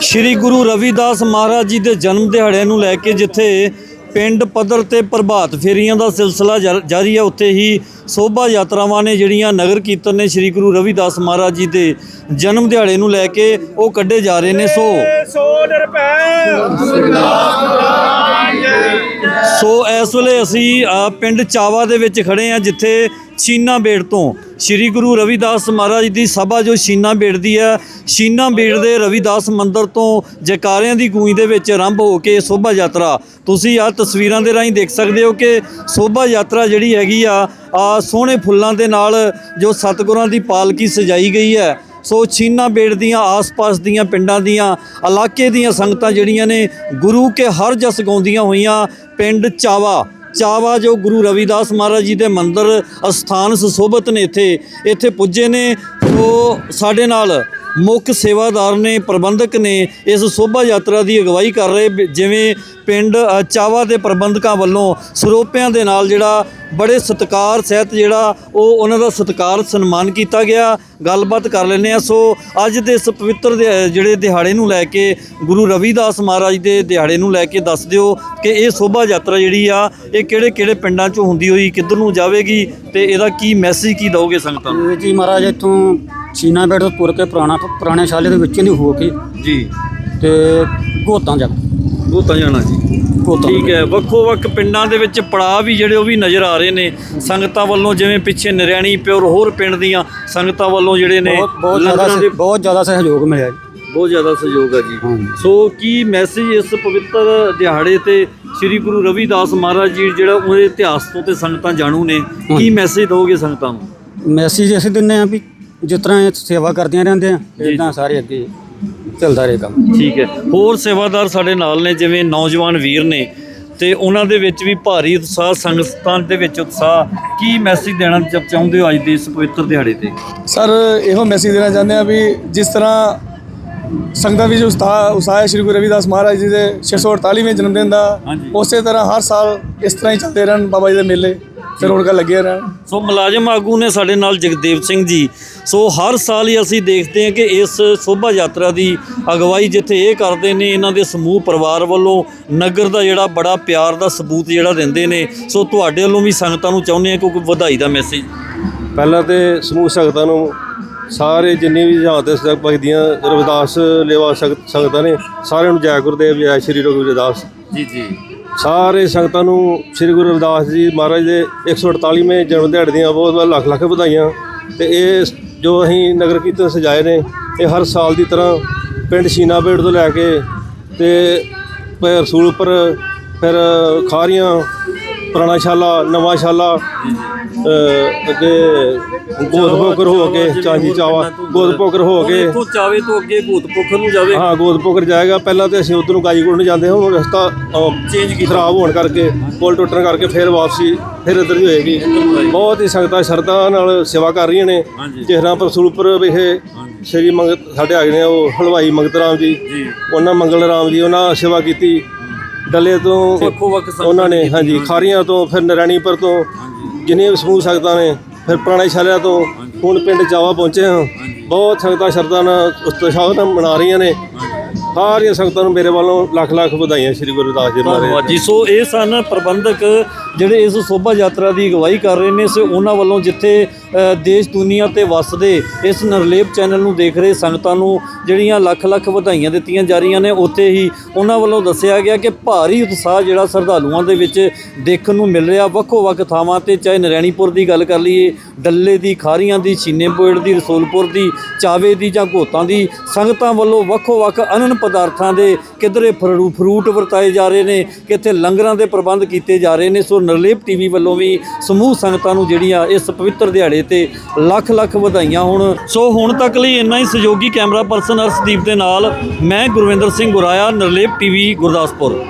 ਸ੍ਰੀ ਗੁਰੂ ਰਵਿਦਾਸ ਮਹਾਰਾਜ ਜੀ ਦੇ ਜਨਮ ਦਿਹਾੜੇ ਨੂੰ ਲੈ ਕੇ ਜਿੱਥੇ ਪਿੰਡ ਪੱਧਰ ਤੇ ਪ੍ਰਭਾਤ ਫੇਰੀਆਂ ਦਾ ਸਿਲਸਿਲਾ ਜਾ- ਜਾਰੀ ਹੈ, ਉੱਥੇ ਹੀ ਸੋਭਾ ਯਾਤਰਾਵਾਂ ਨੇ ਜਿਹੜੀਆਂ ਨਗਰ ਕੀਰਤਨ ਨੇ ਸ੍ਰੀ ਗੁਰੂ ਰਵਿਦਾਸ ਮਹਾਰਾਜ ਜੀ ਦੇ ਜਨਮ ਦਿਹਾੜੇ ਨੂੰ ਲੈ ਕੇ ਉਹ ਕੱਢੇ ਜਾ ਰਹੇ ਨੇ। ਸੋ ਸੋ ਨਿਰਭੈ। ਸੋ ਇਸ ਵੇਲੇ ਅਸੀਂ ਅ, ਪਿੰਡ ਚਾਵਾ ਦੇ ਵਿੱਚ ਖੜੇ ਆ ਜਿੱਥੇ ਛੀਨਾ ਬੇੜ ਤੋਂ ਸ੍ਰੀ ਗੁਰੂ ਰਵਿਦਾਸ ਮਹਾਰਾਜ ਦੀ ਸਭਾ ਜੋ ਸ਼ੀਨਾ ਬੇੜ ਦੀ ਹੈ ਸ਼ੀਨਾ ਬੇੜ ਦੇ ਰਵਿਦਾਸ ਮੰਦਿਰ ਤੋਂ ਜੈਕਾਰਿਆਂ ਦੀ ਗੂੰਜ ਦੇ ਵਿੱਚ ਆਰੰਭ ਹੋ ਕੇ ਸੋਭਾ ਯਾਤਰਾ। ਤੁਸੀਂ ਆ ਤਸਵੀਰਾਂ ਦੇ ਰਾਹੀਂ ਦੇਖ ਸਕਦੇ ਹੋ ਕਿ ਸੋਭਾ ਯਾਤਰਾ ਜਿਹੜੀ ਹੈਗੀ ਆ ਆ ਸੋਹਣੇ ਫੁੱਲਾਂ ਦੇ ਨਾਲ ਜੋ ਸਤਿਗੁਰਾਂ ਦੀ ਪਾਲਕੀ ਸਜਾਈ ਗਈ ਹੈ। ਸੋ ਛੀਨਾ ਬੇੜ ਦੀਆਂ, ਆਸ-ਪਾਸ ਦੀਆਂ ਪਿੰਡਾਂ ਦੀਆਂ, ਇਲਾਕੇ ਦੀਆਂ ਸੰਗਤਾਂ ਜਿਹੜੀਆਂ ਨੇ, ਗੁਰੂ ਕੇ ਹਰ ਜਸ ਗਾਉਂਦੀਆਂ ਹੋਈਆਂ, ਪਿੰਡ ਚਾਵਾ। ਚਾਵਾ ਜੋ ਗੁਰੂ ਰਵਿਦਾਸ ਮਹਾਰਾਜ ਜੀ ਦੇ ਮੰਦਰ ਅਸਥਾਨ ਸੁਸ਼ੋਭਿਤ ਨੇ ਇੱਥੇ ਇੱਥੇ ਪੁੱਜੇ ਨੇ ਸੋ ਸਾਡੇ ਨਾਲ ਮੁੱਖ ਸੇਵਾਦਾਰ ਨੇ, ਪ੍ਰਬੰਧਕ ਨੇ ਇਸ ਸੋਭਾ ਯਾਤਰਾ ਦੀ ਅਗਵਾਈ ਕਰ ਰਹੇ ਜਿਵੇਂ ਪਿੰਡ ਚਾਵਾ ਦੇ ਪ੍ਰਬੰਧਕਾਂ ਵੱਲੋਂ ਸਰੋਪਿਆਂ ਦੇ ਨਾਲ ਜਿਹੜਾ ਬੜੇ ਸਤਿਕਾਰ ਸਹਿਤ ਜਿਹੜਾ ਉਹ ਉਹਨਾਂ ਦਾ ਸਤਿਕਾਰ, ਸਨਮਾਨ ਕੀਤਾ ਗਿਆ। ਗੱਲਬਾਤ ਕਰ ਲੈਂਦੇ ਆ ਸੋ ਅੱਜ ਦੇ ਇਸ ਪਵਿੱਤਰ ਦੇ- ਜਿਹੜੇ ਦਿਹਾੜੇ ਨੂੰ ਲੈ ਕੇ ਗੁਰੂ ਰਵਿਦਾਸ ਮਹਾਰਾਜ ਦੇ ਦਿਹਾੜੇ ਨੂੰ ਲੈ ਕੇ ਦੱਸ ਦਿਓ ਕਿ ਇਹ ਸੋਭਾ ਯਾਤਰਾ ਜਿਹੜੀ ਆ, ਇਹ ਕਿਹੜੇ ਕਿਹੜੇ ਪਿੰਡਾਂ ਚੋਂ ਹੁੰਦੀ ਹੋਈ, ਕਿੱਧਰ ਨੂੰ ਜਾਵੇਗੀ ਤੇ ਇਹਦਾ ਕੀ ਮੈਸੇਜ ਕੀ ਦਓਗੇ ਸੰਗਤਾਂ ਨੂੰ? ਜੀ ਮਹਾਰਾਜ, ਇੱਥੋਂ ਚੀਨਾ ਬੇਟ ਤੋਂ ਤੁਰ ਕੇ ਪੁਰਾਣਾ ਪੁਰਾਣੇ ਸ਼ਾਲੇ ਦੇ ਵਿੱਚੋਂ ਦੀ ਹੋ ਕੇ ਜੀ। ਤੇ ਗੋਤਾਂ ਜਾ ਉਹ ਤਾਂ ਜਾਣਾ ਜੀ। ਗੋਤਾਂ ਠੀਕ ਹੈ ਵੱਖੋ ਵੱਖ ਪਿੰਡਾਂ ਦੇ ਵਿੱਚ ਪੜਾਅ ਵੀ ਜਿਹੜੇ ਉਹ ਵੀ ਨਜ਼ਰ ਆ ਰਹੇ ਨੇ। ਸੰਗਤਾਂ ਵੱਲੋਂ ਜਿਵੇਂ ਪਿੱਛੇ ਨਰਿਆਣੀ ਪਿਓਰ ਹੋਰ ਪਿੰਡ ਦੀਆਂ ਸੰਗਤਾਂ ਵੱਲੋਂ ਜਿਹੜੇ ਨੇ ਬਹੁਤ ਜ਼ਿਆਦਾ ਬਹੁਤ ਜ਼ਿਆਦਾ ਸਹਿਯੋਗ ਮਿਲਿਆ ਜੀ। ਬਹੁਤ ਜ਼ਿਆਦਾ ਸਹਿਯੋਗ ਹੈ ਜੀ। ਸੋ ਕੀ ਮੈਸੇਜ ਇਸ ਪਵਿੱਤਰ ਦਿਹਾੜੇ ਤੇ ਸ੍ਰੀ ਗੁਰੂ ਰਵਿਦਾਸ ਮਹਾਰਾਜ ਜੀ ਜਿਹੜਾ ਉਹਦੇ ਇਤਿਹਾਸ ਤੋਂ ਤੇ ਸੰਗਤਾਂ ਜਾਣੂ ਨੇ ਕੀ। ਮੈਸੇਜ ਦੋਗੇ ਸੰਗਤਾਂ ਨੂੰ? ਮੈਸੇਜ ਅਸੀਂ ਦਿੰਨੇ ਆ ਵੀ ਜਿਸ ਤਰ੍ਹਾਂ ਇਹ ਸੇਵਾ ਕਰਦੀਆਂ ਰਹਿੰਦੇ ਆ। ਇਦਾਂ ਸਾਰੇ ਅੱਗੇ ਚੱਲਦਾ ਰਹੇ ਕੰਮ। ਠੀਕ ਹੈ। ਹੋਰ ਸੇਵਾਦਾਰ ਸਾਡੇ ਨਾਲ ਨੇ ਜਿਵੇਂ ਨੌਜਵਾਨ ਵੀਰ ਨੇ ਤੇ ਉਹਨਾਂ ਦੇ ਵਿੱਚ ਵੀ ਭਾਰੀ ਉਤਸ਼ਾਹ ਸੰਗਤਾਂ ਦੇ ਵਿੱਚ ਉਤਸ਼ਾਹ। ਕੀ ਮੈਸੇਜ ਦੇਣਾ ਚਾਹੁੰਦੇ ਹੋ ਅੱਜ ਦੇ ਇਸ ਪਵਿੱਤਰ ਦਿਹਾੜੇ ਤੇ? ਸਰ ਇਹੋ ਮੈਸੇਜ ਦੇਣਾ ਚਾਹੁੰਦੇ ਆ ਵੀ ਜਿਸ ਤਰ੍ਹਾਂ ਸੰਗਤਾਂ ਵਿੱਚ ਉਸਤਾਹ ਉਸਾਹ ਹੈ ਸ਼੍ਰੀ ਗੁਰੂ ਰਵਿਦਾਸ ਮਹਾਰਾਜ ਜੀ ਦੇ 648ਵੇਂ ਜਨਮ ਦਿਨ ਦਾ। ਉਸੇ ਤਰ੍ਹਾਂ ਹਰ ਸਾਲ ਇਸ ਤਰ੍ਹਾਂ ਹੀ ਚੱਲਦੇ ਰਹਿਣ ਬਾਬਾ ਜੀ ਦੇ ਮੇਲੇ। ਤੇ ਰੌਣਕਾਂ ਲੱਗੀਆਂ ਰਹਿਣ। ਸੋ ਮੁਲਾਜ਼ਮ ਆਗੂ ਨੇ ਸਾਡੇ ਨਾਲ ਜਗਦੇਵ ਸਿੰਘ ਜੀ। ਸੋ ਹਰ ਸਾਲ ਹੀ ਅਸੀਂ ਦੇਖਦੇ ਹਾਂ ਕਿ ਇਸ ਸ਼ੋਭਾ ਯਾਤਰਾ ਦੀ ਅਗਵਾਈ ਜਿੱਥੇ ਇਹ ਕਰਦੇ ਨੇ ਇਹਨਾਂ ਦੇ ਸਮੂਹ ਪਰਿਵਾਰ ਵੱਲੋਂ ਨਗਰ ਦਾ ਜਿਹੜਾ ਬੜਾ ਪਿਆਰ ਦਾ ਸਬੂਤ ਜਿਹੜਾ ਦਿੰਦੇ ਨੇ। ਸੋ ਤੁਹਾਡੇ ਵੱਲੋਂ ਵੀ ਸੰਗਤਾਂ ਨੂੰ ਚਾਹੁੰਦੇ ਆ ਕੋਈ ਵਧਾਈ ਦਾ ਮੈਸੇਜ ਪਹਿਲਾਂ ਤੇ ਸਮੂਹ ਸੰਗਤਾਂ ਨੂੰ ਸਾਰੇ ਜਿੰਨੇ ਵੀ ਜਹਾਜ਼ ਦੇ ਸਤਿ ਭਗਤੀਆਂ ਰਵਿਦਾਸ ਲੇਵਾ ਸੰਗਤ- ਸੰਗਤਾਂ ਨੇ ਸਾਰਿਆਂ ਨੂੰ ਜੈ ਗੁਰਦੇਵ ਜੈ ਸ਼੍ਰੀ ਗੁਰੂ ਰਵਿਦਾਸ। ਜੀ ਜੀ। ਸਾਰੇ ਸੰਗਤਾਂ ਨੂੰ ਸ਼੍ਰੀ ਗੁਰੂ ਰਵਿਦਾਸ ਜੀ ਮਹਾਰਾਜ ਦੇ 148ਵੇਂ ਜਨਮ ਦਿਹਾੜੇ ਦੀਆਂ ਬਹੁਤ ਬਹੁਤ ਲੱਖ ਲੱਖ ਵਧਾਈਆਂ। ਤੇ ਇਹ ਜੋ ਅਸੀਂ ਨਗਰ ਕੀਰਤਨ ਸਜਾਏ ਨੇ, ਇਹ ਹਰ ਸਾਲ ਦੀ ਤਰ੍ਹਾਂ ਪਿੰਡ ਸ਼ੀਨਾਬੇੜ ਤੋਂ ਲੈ ਕੇ ਤੇ ਫਿਰ ਰਸੂਲਪੁਰ ਫਿਰ ਖਾਰੀਆਂ ਪੁਰਾਣਾ ਸ਼ਾਲਾ ਨਵਾਂ ਸ਼ਾਲਾ ਅੱਗੇ ਗੋਦਪੋਕਰ ਹੋ ਕੇ ਚਾਂਜੀ ਚਾਵਾ ਗੋਦਪੋਕਰ ਹੋ ਕੇ। ਇੱਥੋਂ ਚਾਵੇ ਤੋਂ ਅੱਗੇ ਭੂਤਪੁੱਖਰ ਨੂੰ ਜਾਵੇ। ਹਾਂ ਗੋਦਪੋਕਰ ਜਾਏਗਾ। ਪਹਿਲਾਂ ਤੇ ਅਸੀਂ ਉਧਰ ਨੂੰ ਗਾਜੀਕੋਟ ਨੂੰ ਜਾਂਦੇ ਹਾਂ ਹੁਣ ਰਸਤਾ Change ਕੀਤਾ। ਖਰਾਬ ਹੋਣ ਕਰਕੇ ਪੁਲ ਟੁੱਟਣ ਕਰਕੇ ਫਿਰ ਵਾਪਸੀ ਫਿਰ ਇੱਧਰ ਦੀ ਹੋਏਗੀ। ਬਹੁਤ ਹੀ ਸੰਗਤਾਂ ਸ਼ਰਧਾ ਨਾਲ ਸੇਵਾ ਕਰ ਰਹੀਆਂ ਨੇ। ਹਾਂਜੀ। ਜਿਹਨਾਂ ਰਸੂਲਪੁਰ ਵਿਖੇ ਸ਼੍ਰੀ ਮੰਗਤ ਸਾਡੇ ਆਏ ਨੇ ਉਹ ਹਲਵਾਈ ਮੰਗਤ ਰਾਮ ਜੀ। ਉਹਨਾਂ ਮੰਗਲ ਰਾਮ ਜੀ ਉਹਨਾਂ ਸੇਵਾ ਕੀਤੀ। ਡੱਲੇ ਤੋਂ ਉਹਨਾਂ ਨੇ ਨੇ ਹਾਂਜੀ ਖਾਰੀਆਂ ਤੋਂ ਫਿਰ ਨਰੈਣੀਪੁਰ ਤੋਂ ਜਿੰਨੇ ਵੀ ਸਮੂਹ ਸੰਗਤਾਂ ਨੇ ਫਿਰ ਪੁਰਾਣੇ ਸ਼ਾਲਿਆਂ ਤੋਂ ਹੁਣ ਪਿੰਡ ਚਾਵਾ ਪਹੁੰਚੇ ਹਾਂ। ਬਹੁਤ ਸੰਗਤਾਂ ਸ਼ਰਧਾ ਨਾਲ ਉਤਸ਼ਾਹ ਨਾਲ ਮਨਾ ਰਹੀਆਂ ਨੇ। ਸਾਰੀਆਂ ਸੰਗਤਾਂ ਨੂੰ ਮੇਰੇ ਵੱਲੋਂ ਲੱਖ ਲੱਖ ਵਧਾਈਆਂ ਸ੍ਰੀ ਗੁਰੂ ਰਵਿਦਾਸ ਜੀ ਮਹਾਰਾਜ ਜੀ। ਸੋ ਇਹ ਸਨ ਪ੍ਰਬੰਧਕ ਜਿਹੜੇ ਇਸ ਸ਼ੋਭਾ ਯਾਤਰਾ ਦੀ ਅਗਵਾਈ ਕਰ ਰਹੇ ਨੇ, ਸੋ ਉਹਨਾਂ ਵੱਲੋਂ ਜਿੱਥੇ ਦੇਸ਼ ਦੁਨੀਆ ਤੇ ਵਸਦੇ ਇਸ ਨਰਲੇਪ ਚੈਨਲ ਨੂੰ ਦੇਖ ਰਹੇ ਸੰਗਤਾਂ ਨੂੰ ਜਿਹੜੀਆਂ ਲੱਖ ਲੱਖ ਵਧਾਈਆਂ ਦਿੱਤੀਆਂ ਜਾ ਰਹੀਆਂ ਨੇ, ਉੱਥੇ ਹੀ ਉਹਨਾਂ ਵੱਲੋਂ ਦੱਸਿਆ ਗਿਆ ਕਿ ਭਾਰੀ ਉਤਸ਼ਾਹ ਜਿਹੜਾ ਸ਼ਰਧਾਲੂਆਂ ਦੇ ਵਿੱਚ ਦੇਖਣ ਨੂੰ ਮਿਲ ਰਿਹਾ। ਵੱਖੋ ਵੱਖ ਥਾਵਾਂ ਤੇ ਚਾਹੇ ਨਰੈਣੀਪੁਰ ਦੀ ਗੱਲ ਕਰ ਲਈਏ, ਡੱਲੇ ਦੀ, ਖਾਰੀਆਂ ਦੀ ਛੀਨੇਪੁਰ ਦੀ, ਰਸੂਲਪੁਰ ਦੀ, ਚਾਵੇ ਦੀ ਜਾਂ ਘੋਤਾਂ ਦੀ, ਸੰਗਤਾਂ ਵੱਲੋਂ ਵੱਖੋ ਵੱਖ ਅਨਨ ਪਦਾਰਥਾਂ ਦੇ ਕਿਧਰੇ ਫਰੂ, ਫਰੂਟ ਵਰਤਾਏ ਜਾ ਰਹੇ ਨੇ ਕਿੱਥੇ ਲੰਗਰਾਂ ਦੇ ਪ੍ਰਬੰਧ ਕੀਤੇ ਜਾ ਰਹੇ ਨੇ। ਸੋ ਨਰਲੇਪ ਟੀਵੀ ਵੱਲੋਂ ਵੀ ਸਮੂਹ ਸੰਗਤਾਂ ਨੂੰ ਜਿਹੜੀਆਂ ਇਸ ਪਵਿੱਤਰ ਦਿਹਾੜੇ ਤੇ ਲੱਖ ਲੱਖ ਵਧਾਈਆਂ ਹੋਣ। ਸੋ ਹੁਣ ਤੱਕ ਲਈ ਇੰਨਾ ਹੀ ਸਹਿਯੋਗੀ ਕੈਮਰਾ ਪਰਸਨ ਅਰਸ਼ਦੀਪ ਦੇ ਨਾਲ, ਮੈਂ ਗੁਰਵਿੰਦਰ ਸਿੰਘ ਗੁਰਾਇਆ, ਨਰਲੇਪ ਟੀਵੀ ਗੁਰਦਾਸਪੁਰ।